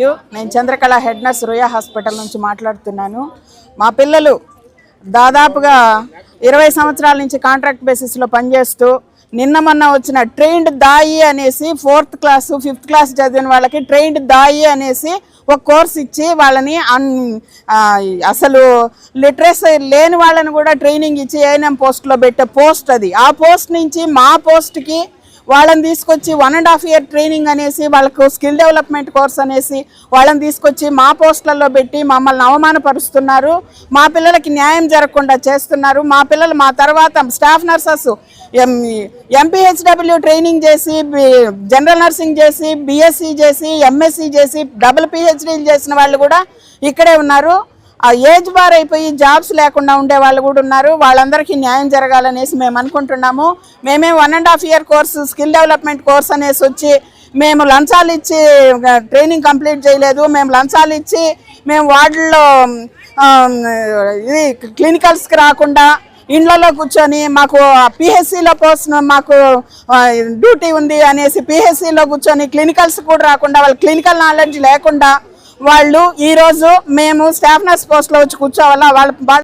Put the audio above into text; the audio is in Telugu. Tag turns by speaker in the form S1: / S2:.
S1: యూ. నేను Chandrakala head nurse Ruia hospital నుంచి మాట్లాడుతున్నాను. మా పిల్లలు దాదాపుగా ఇరవై సంవత్సరాల నుంచి కాంట్రాక్ట్ బేసిస్లో పనిచేస్తూ నిన్న మొన్న వచ్చిన ట్రైన్డ్ దాయి అనేసి ఫోర్త్ క్లాసు ఫిఫ్త్ క్లాస్ చదివిన వాళ్ళకి ట్రైన్డ్ దాయి అనేసి ఒక కోర్స్ ఇచ్చి వాళ్ళని అన్ అసలు లిటరసీ లేని వాళ్ళని కూడా ట్రైనింగ్ ఇచ్చి ఏఎన్ఎం పోస్ట్లో పెట్టే పోస్ట్ అది. ఆ పోస్ట్ నుంచి మా పోస్ట్కి వాళ్ళని తీసుకొచ్చి one and half year training అనేసి వాళ్ళకు స్కిల్ డెవలప్మెంట్ కోర్స్ అనేసి వాళ్ళని తీసుకొచ్చి మా పోస్టులలో పెట్టి మమ్మల్ని అవమానపరుస్తున్నారు. మా పిల్లలకి న్యాయం జరగకుండా చేస్తున్నారు. మా పిల్లలు మా తర్వాత staff nurses M MPHW training చేసి జనరల్ నర్సింగ్ చేసి బీఎస్సీ చేసి ఎంఎస్సీ చేసి డబుల్ పిహెచ్డీలు చేసిన వాళ్ళు కూడా ఇక్కడే ఉన్నారు. ఆ ఏజ్ బార్ అయిపోయి జాబ్స్ లేకుండా ఉండే వాళ్ళు కూడా ఉన్నారు. వాళ్ళందరికీ న్యాయం జరగాలనేసి మేము అనుకుంటున్నాము. మేమే one and half year course skill development course అనేసి వచ్చి మేము లంచాలు ఇచ్చి ట్రైనింగ్ కంప్లీట్ చేయలేదు. మేము లంచాలు ఇచ్చి మేము వార్డుల్లో ఇది క్లినికల్స్కి రాకుండా ఇండ్లలో కూర్చొని మాకు పిహెచ్సిలో పోస్ట్ మాకు డ్యూటీ ఉంది అనేసి పిహెచ్సిలో కూర్చొని క్లినికల్స్ కూడా రాకుండా వాళ్ళ క్లినికల్ నాలెడ్జ్ లేకుండా వాళ్ళు ఈరోజు మేము స్టాఫ్ నర్స్ పోస్ట్లో వచ్చి కూర్చోవాలా? వాళ్ళ